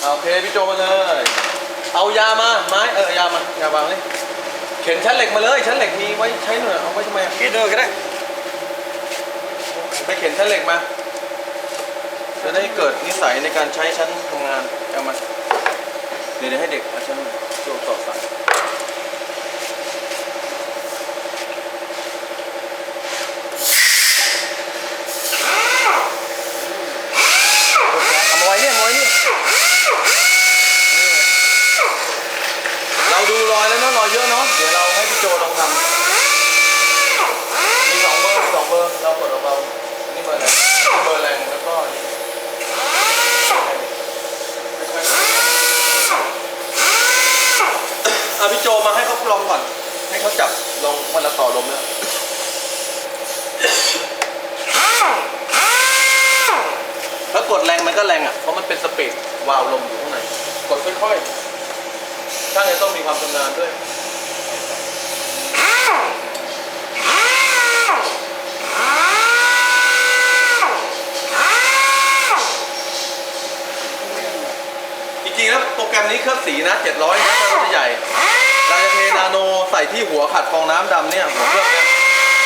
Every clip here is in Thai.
เอาโอเคพี่โจมาเลย เอายามาไม้เออยามายาวางเลยเข็นชั้นเหล็กมาเลยชั้นเหล็กมีไว้ใช้หน่อยเอาไว้ทำไมอะคิดดูก็ได้ไปเข็นชั้นเหล็กมาจะได้เกิดนิสัยในการใช้ชั้นทำงานเอามาเดี๋ยวเดี๋ยวให้เด็กเอาชั้นโจต่อสายเอามาไว้เนี่ยเอามาไว้เนี่ยนี่เราดูรอยแล้วเนาะรอยเยอะเนาะ เดี๋ยวเราให้พี่โจลองทำ มีสองเบอร์มีสองเบอร์ เรากดเบาๆอันนี้เบอร์อะไรนี่เบอร์แรงแล้วก็อันนี้ อะพี่โจมาให้เขาลองก่อน ให้เขาจับลองวันละต่อลมแล้วถ้ากดแรงมันก็แรงอะ เพราะมันเป็นสปีดวาล์วลมอยู่ข้างใน กดค่อยๆช่างจะต้องมีความชำนาญด้วย จริงๆแล้วโปรแก รมนี้เคลือบสีนะ700นะเครื่องจะใหญ่ เราจะเทนาโนใส่ที่หัวขัดฟองน้ำดำเนี่ยหัวเครื่องเนี่ย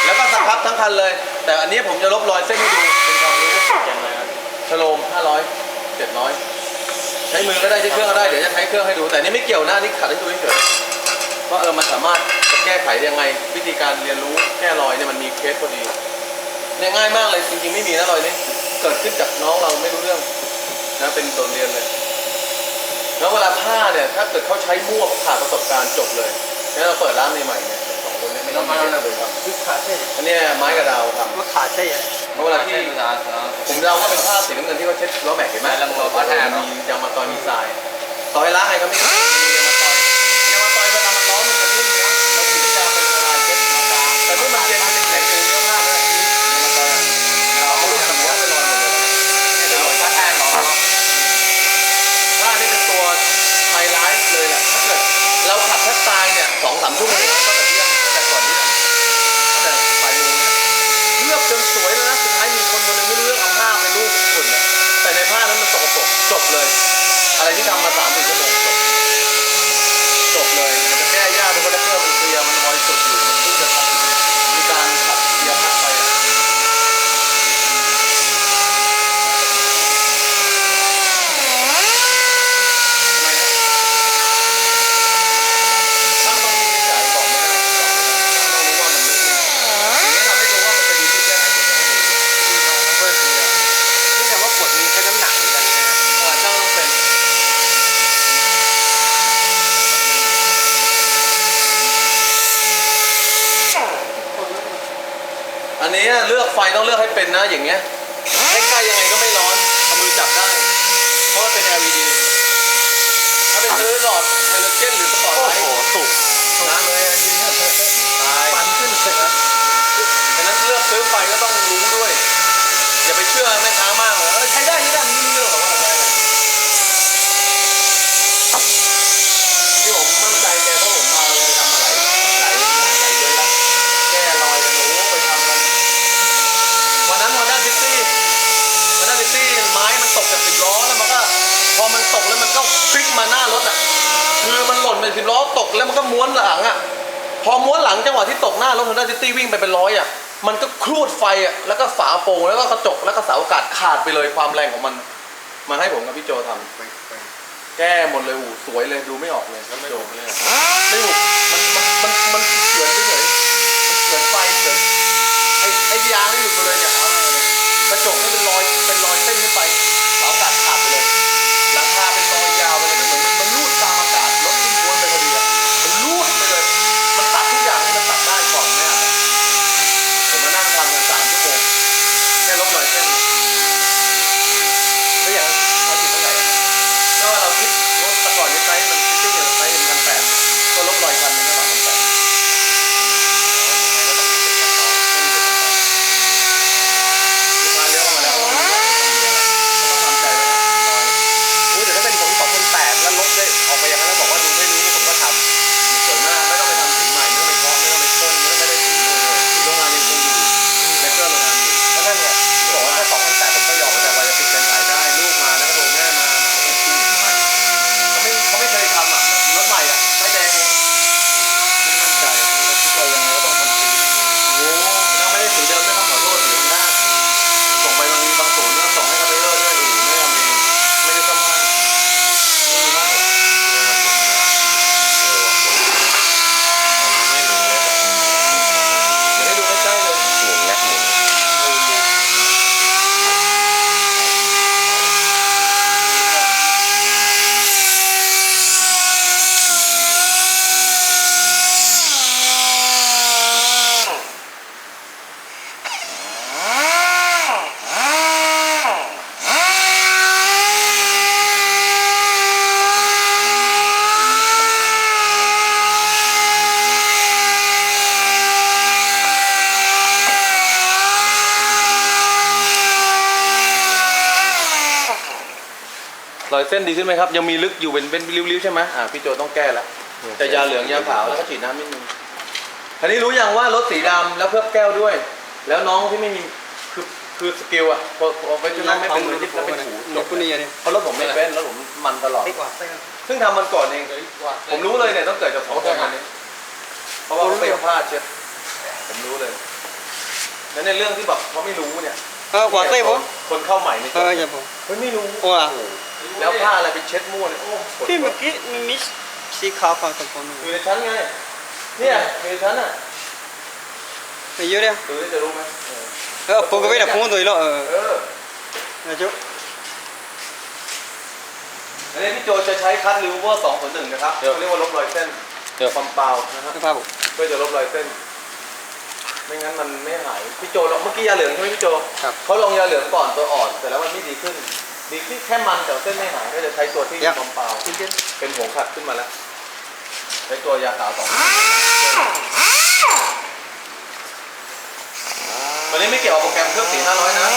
แล้วก็สครับทั้งคันเลย แต่อันนี้ผมจะลบรอยเส้นให้ดูเป็นความรู้อย่างไรครับชโลม500 700ใช้มือก็ได้ใช้เครื่องก็ได้เดี๋ยวจะใช้เครื่องให้ดู แต่อันนี่ไม่เกี่ยวนะอันนี่ขัดให้ดูเฉยๆว่าเออมันสามารถจะแก้ไขยังไง วิธีการเรียนรู้แก้รอยเนี่ยมันมีเคสพอดีเนี่ยง่ายมากเลยจริงๆไม่มีนะรอยนี้เกิดขึ้นจากน้องเราไม่รู้เรื่องนะเป็นบทเรียนเลย แล้วเวลาผ้าเนี่ยถ้าเกิดเขาใช้มั่วขาดประสบการณ์จบเลยงั้นเราเปิดร้านใหม่ๆเนี่ยสองคนเนี่ยไม่ต้องมาเลยครับคือขาดใช่อันเนี้ยไม้กระดาวทว่าขาดใช่ไหมำเพราะเวลาที่ผมเดาว่าเป็นผ้าสีน้ำเงินที่เขาเช็ดล้อแม็กเห็นไหมแล้วเราก็แทนมียางมาตอยมีทรายต่อให้ล้างไงก็ไม่ อะไรที่ทำมาสามสี่ชั่วโมงจบจบเลยมันจะแก้ยากเพราะว่าเครื่องมันเคลียร์มันรอยสุดอยู่มันเพิ่งจะขัดมีการขัดเคลียร์พักไปอะทำไมนะ ช่างต้องมีนิสัยบอกไม่ได้บอกไม่ได้ช่างต้องรู้ว่ามันไม่ดีสิ่งที่ทำให้รู้ว่ามันจะดีที่แค่ไหนจะให้ดู เพื่อนเนี่ยนี่แต่ว่ากดมีใช้น้ำหนักเหมือนกันนะ เออช่างต้องเป็น อันนี้เลือกไฟต้องเลือกให้เป็นนะอย่างเงี้ยให้ใกล้ยังไงก็ไม่ร้อนเอามือจับได้ เพราะว่าเป็น LED ถ้าไปซื้อหลอดไฮโดรเจนหรือสปอตไลท์สุกนะเลยจริงๆตายฟันขึ้นเลยดังนั้นเลือกซื้อไฟก็ต้องรู้ด้วย อย่าไปเชื่อแม่ค้ามากเลยเออใช้ได้ใช้ได้ไม่รู้เรื่องหรอกว่าอะไรนี่ผมมั่นใจแกเพราะผมพาเลยทำมาหลายหลายหลายเดือนแล้วแก้รอยกันโอ้โหไปทำกันวันนั้นฮอนด้าซิตี้ฮอนด้าซิตี้ไม้มันตกจากสิบล้อแล้วมันก็พอมัน ตกแล้วมันก็พลิกมาหน้ารถอะคือมันหล่นเป็นสิบล้อตกแล้วมันก็ม้วนหลังอะพอม้วนหลังจังหวะที่ตกหน้ารถ Honda City วิ่งไปเป็นร้อยอะมันก็ครูดไฟอะแล้วก็ฝาโปร่งแล้วก็กระจกแล้วก็เสาอากาศขาดไปเลยความแรงของมัน มาให้ผมกับพี่โจทำแก้หมดเลยอู๋สวยเลยดูไม่ออกเลยพี่โจเลยไม่หูมันมันมันมันเฉือนเฉยมันเฉือนไฟเฉือนไอ้ไอ้ยางนี่หลุดไปเลยเนี่ยเอาอะไรเนี่ยกระจกนี่เป็นรอยเป็นรอยเส้นขึ้นไป รอยเส้นดีขึ้นไหมครับ ยังมีลึกอยู่เป็นเป็นริ้วๆใช่ไหมอ่าพี่โจต้องแก้แล้วแต่ยาเหลืองยาขาวแล้วก็ฉีดน้ำนิดนึงทีนี้รู้ยังว่ารถสีดำแล้วเคลือบแก้วด้วย แล้วน้องที่ไม่มีคือคือสกิลอะพอพอไปจุดนั้นไม่เป็นมือที่แล้วเป็นหูจ Nó บ cũng đi này. เพราะรถผมไม่เป็นแล้วผมมันตลอด Cái quả xe. เพิ่งทำมันก่อนเองผมรู้เลยเนี่ยต้องเกิดจากสองคนนี้เพราะว่าเขาไปพลาดเช็ดผมรู้เลยแล้วในเรื่องที่แบบเขาไม่รู้เนี่ย Ờ, quả xe bố. คนเข้าใหม่เนี่ย Ờ, dạ bố. เฮ้ยไม่รู้โอ้อะโโหแล้วผ้าอะไรไปเช็ดมั่วเนี่ยโอ้ปวด Cái หัว mà cái mix xí khao khao tập con อยู่ này. ในชั้นไงเนี่ยอยู่ในชั้นอะ Mày vô đây. ดูนี่จะรู้ไหม Ờ, phố cái là phố rồi đó. เอ Ờ, อ là chú. อันนี้พี่โจจะใช้คัตริวเวอร์สองส่วนหนึ่งนะครับเขาเรียกว่าลบรอยเส้นเดี๋ยวความเปล่านะฮะ Cái pha bố. เพื่อจะลบรอยเส้น ไม่งั้นมันไม่หายพี่โจลองเมื่อกี้ยาเหลืองใช่ไหมพี่โจครับ เขาลองยาเหลืองก่อนตัวอ่อนแต่แล้วมันไม่ดีขึ้น ดีขึ้นแค่มันแต่เส้นไม่หายก็จะใช้ตัวที่ยัมีงความเปล่า Xin tiến. เป็นผงขัดขึ้นมาแล้วใช้ตัวยาขาวสองวันนี้ไม่เกี่ยวกับโปรแกรมเครื่องสี่ห้าร้อยนะ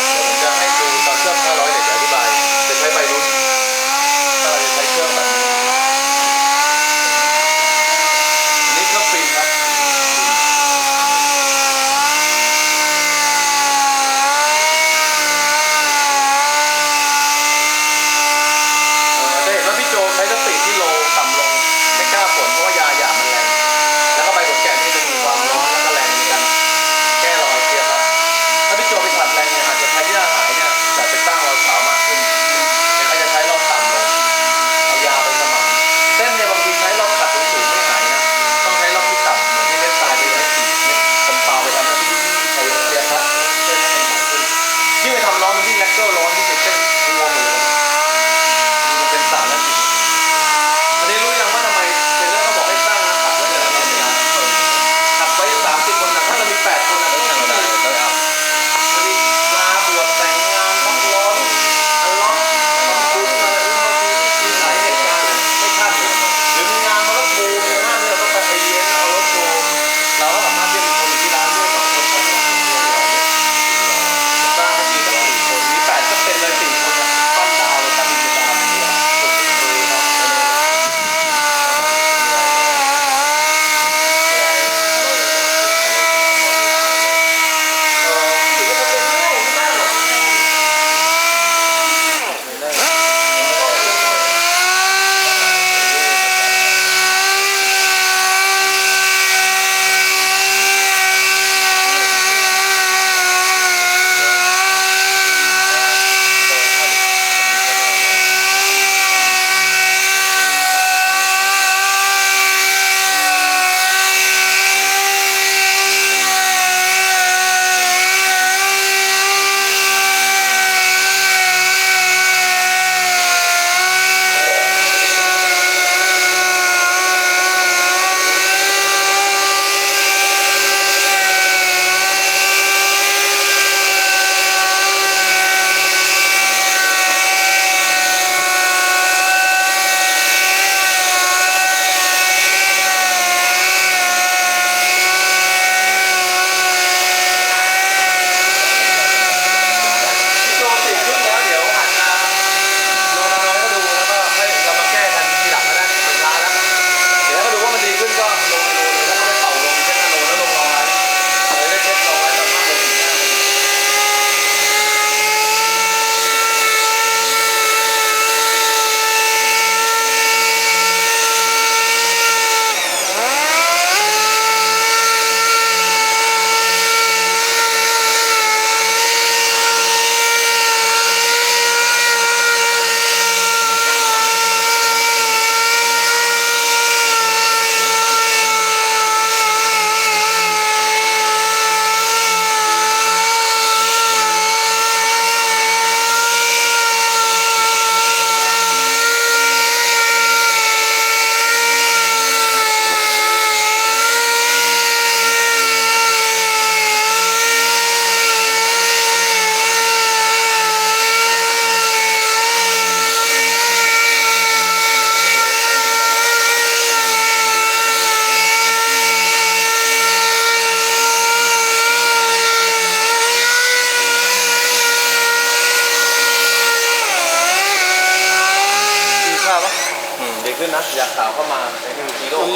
这个楼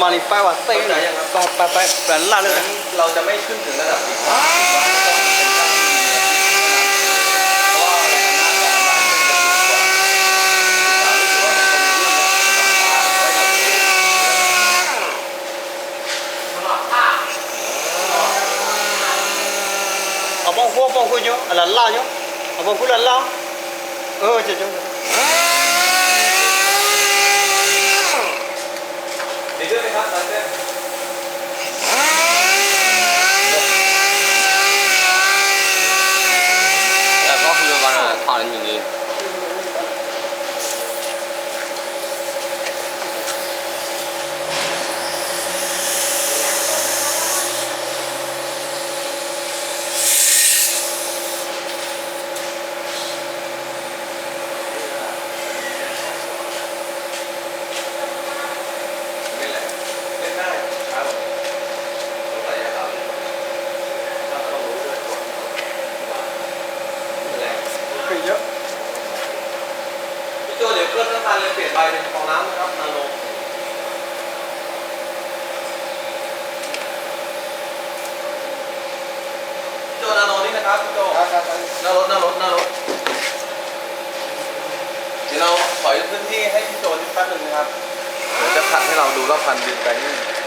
มันมานี่ป้าวะเต้นเลยไปไปไปแปลนล่าเลยงั้นะเราจะไม่ขึ้นถึงระดับสีฟ้าสีฟ้าต้องเป็นช่างที่มีเพราะว่าแรงงานจะมาขึ้นจะสูงกว่าสีฟ้ารู้สึกว่ามันคงมีเรื่อามตายไว้หมดเลยเอาบ้องหับ้องหัวเนาะอะไรล่าเนาะเอาบ้องหัวล่าเออจะจัง Yo เดี๋ยวเครื่องทั้งคันเลยเปลี่ยนใบเป็นฟองน้ำนะครับนาโนพี่โจนาโนนี่นะครับพี่โจครับครับหน้ารถหน้ารถหน้ารถเดี๋ยวเราถอยพื้นที่ให้พี่โจนิดแป๊บหนึงนะครับเดี๋ยวจะขัดให้เราดูรอบคันดึงไปนี่